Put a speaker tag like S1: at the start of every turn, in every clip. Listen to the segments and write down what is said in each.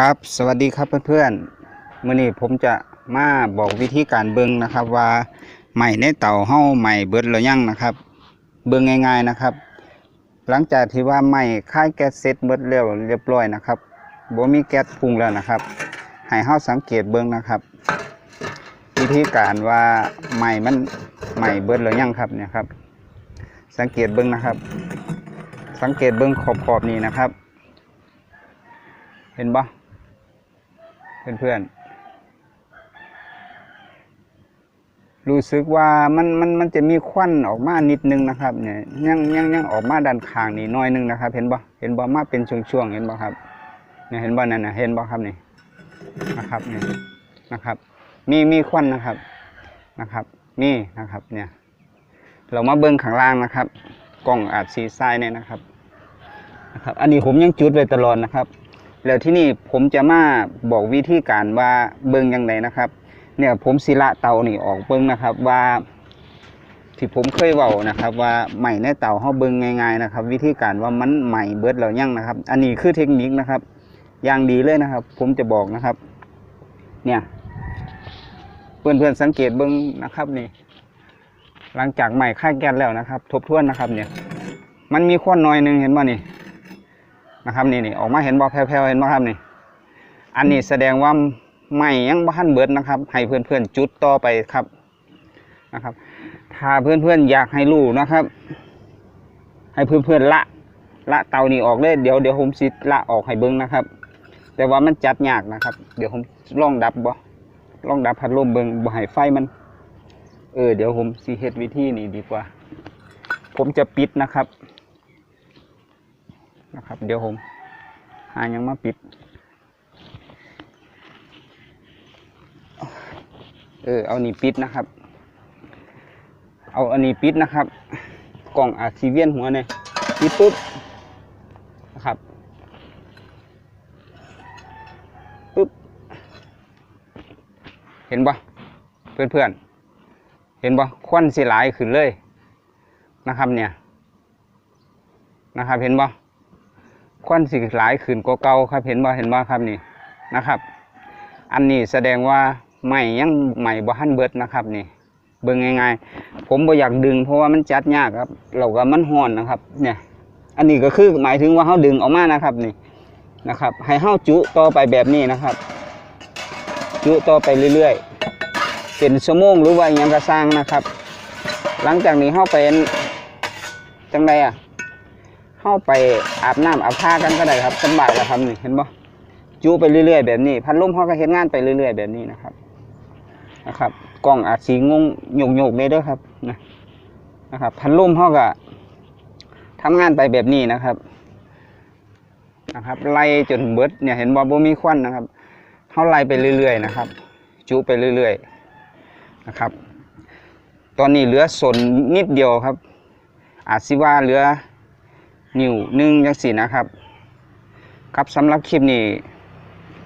S1: ครับ สวัสดีครับเพื่อนๆมื่อนี้ผมจะมาบอกวิธีการเบิ่งนะครับว่าใหม่ในเต่าเฮาใหม่เบิดแล้วยังนะครับ เบิ่งง่าย ๆนะครับ หลังจากที่ว่าใหม่ค่ายแก๊สเสร็จเบิดแล้วเรียบร้อยนะครับบ่มีแก๊สพุ่งแล้วนะครับให้เฮาสังเกตเบิ่งนะครับ วิธีการว่าใหม่มันใหม่เบิดแล้วยังครับเนี่ยครับ สังเกตเบิ่งนะครับ สังเกตเบิ่งขอบๆนี้นะครับ เห็นปะ เพื่อนๆ รู้สึกว่ามันมันมันจะมีควันออกมานิดนึงนะครับ เนี่ยยังยังยังออกมาด้านข้างนี่น้อยนึงนะครับ เห็นปะเห็นปะมาเป็นช่วงๆเห็นปะครับเนี่ยเห็นปะนั่นนะเห็นปะครับนี่นะครับเนี่ยนะครับ มีมีควันนะครับนะครับนี่นะครับเนี่ย เรามาเบิ้งข้างล่างนะครับ กล้องอาจสีทรายเนี่ยนะครับนะครับ อันนี้ผมยังจุดไว้ตลอดนะครับ แล้วที่นี่ผมจะมาบอกวิธีการว่าเบิ้งยังไงนะครับ เนี่ยผมศิละเตานี่ออกเบิ้งนะครับว่า ที่ผมเคยเว้านะครับ ว่าใหม่ในเตาเฮาเบิ้งง่ายๆนะครับ วิธีการว่ามันใหม่เบิดแล้วยังนะครับ อันนี้คือเทคนิคนะครับ อย่างดีเลยนะครับ ผมจะบอกนะครับ เนี่ยเพื่อนๆสังเกตเบิ้งนะครับนี่ หลังจากใหม่ค่าแก๊สแล้วนะครับ ทบทวนนะครับ เนี่ย มันมีควันน้อยหนึงเห็นป่ะนี่ นะครับนี่นี่ออกมาเห็นบอแผ่วๆเห็นบ่ครับนี่ อันนี้แสดงว่าไม่ยังบ้านเบิดนะครับ ให้เพื่อนๆจุดต่อไปครับนะครับ ถ้าเพื่อนๆอยากให้รู้นะครับ ให้เพื่อนๆละ ละเตานี่ออกเลยเดี๋ยวเดี๋ยวผมสิละออกให้เบิ้งนะครับ แต่ว่ามันจัดยากนะครับ เดี๋ยวผมลองดับบ่ลองดับพัดลมเบิ้งบ่ให้ไฟมัน เออเดี๋ยวผมสิเฮ็ดวิธีนี้ดีกว่า ผมจะปิดนะครับ นะครับ เดี๋ยวผม หายังมาปิด เออ เอานี่ปิดนะครับ เอาอันนี้ปิดนะครับ กล่องอาซีเวียนหัวเนี่ยปิดปุ๊บนะครับปุ๊บ เห็นปะเพื่อนๆ เห็นปะควันสีหลายขึ้นเลยนะครับเนี่ยนะครับเห็นปะ ควันสีหลายขึ้นกว่าเก่าครับ เห็นบ่เห็นบ่ครับนี่นะครับ อันนี้แสดงว่าใหม่ยังใหม่บ่ทันเบิดนะครับนี่เบิ่งง่ายๆผมบ่อยากดึงเพราะว่ามันจัดยากครับ เราก็มันห้อนนะครับ เนี่ย อันนี้ก็คือหมายถึงว่าเฮาดึงออกมานะครับนี่นะครับ ให้เฮาจุต่อไปแบบนี้นะครับ จุต่อไปเรื่อยๆ เป็นชั่วโมงหรือว่าอหยังก็สร้างนะครับ หลังจากนี้เฮาไปจังไดอะ เข้าไปอาบน้ำอาบท่ากันก็ได้ครับสบายแล้วครับนี่เห็นบ่จูไปเรื่อยๆแบบนี้พัดลมเขาก็เห็นงานไปเรื่อยๆแบบนี้นะครับนะครับกล้องอาจสีงงโยกๆเลยเด้วยครับนะนะครับ พัดลมเขาก็ทำงานไปแบบนี้นะครับนะครับ ไล่จนเบิดเนี่ยเห็นบ่บ่มีควันนะครับเขาไล่ไปเรื่อยๆนะครับ จูไปเรื่อยๆนะครับ ตอนนี้เหลือสนนิดเดียวครับ อาจสิว่าเหลือ นิ้วหนึ่งจังสี่นะครับ ครับสำหรับคลิปนี้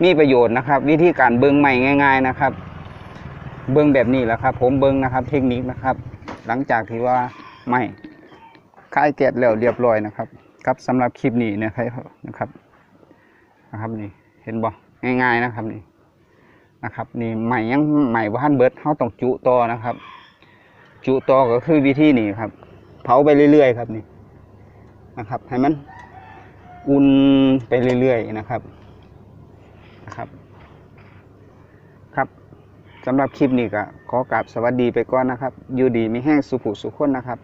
S1: มีประโยชน์นะครับ วิธีการเบิ้งใหม่ง่าย ๆนะครับ เบิ้งแบบนี้แหละครับ ผมเบิ้งนะครับ เทคนิคนะครับ หลังจากที่ว่าไม่ค่ายแกะแล้วเรียบร้อยนะครับ ครับสำหรับคลิปนี้นะครับนะครับนะครับนี่เห็นบ่ง่าย ๆนะครับนี่นะครับ นี่ใหม่ยังใหม่ว่าท่านเบิร์ดเขาต้องจุต่อนะครับ จุต่อก็คือวิธีนี้ครับ เผาไปเรื่อยๆครับนี่ นะครับ ให้มันอุ่นไปเรื่อยๆนะครับนะครับครับสำหรับคลิปนี้ก็ขอกราบสวัสดีไปก่อนนะครับ อยู่ดีไม่แห้งสุขุสุขคนนะครับ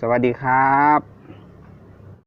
S1: สวัสดีครับ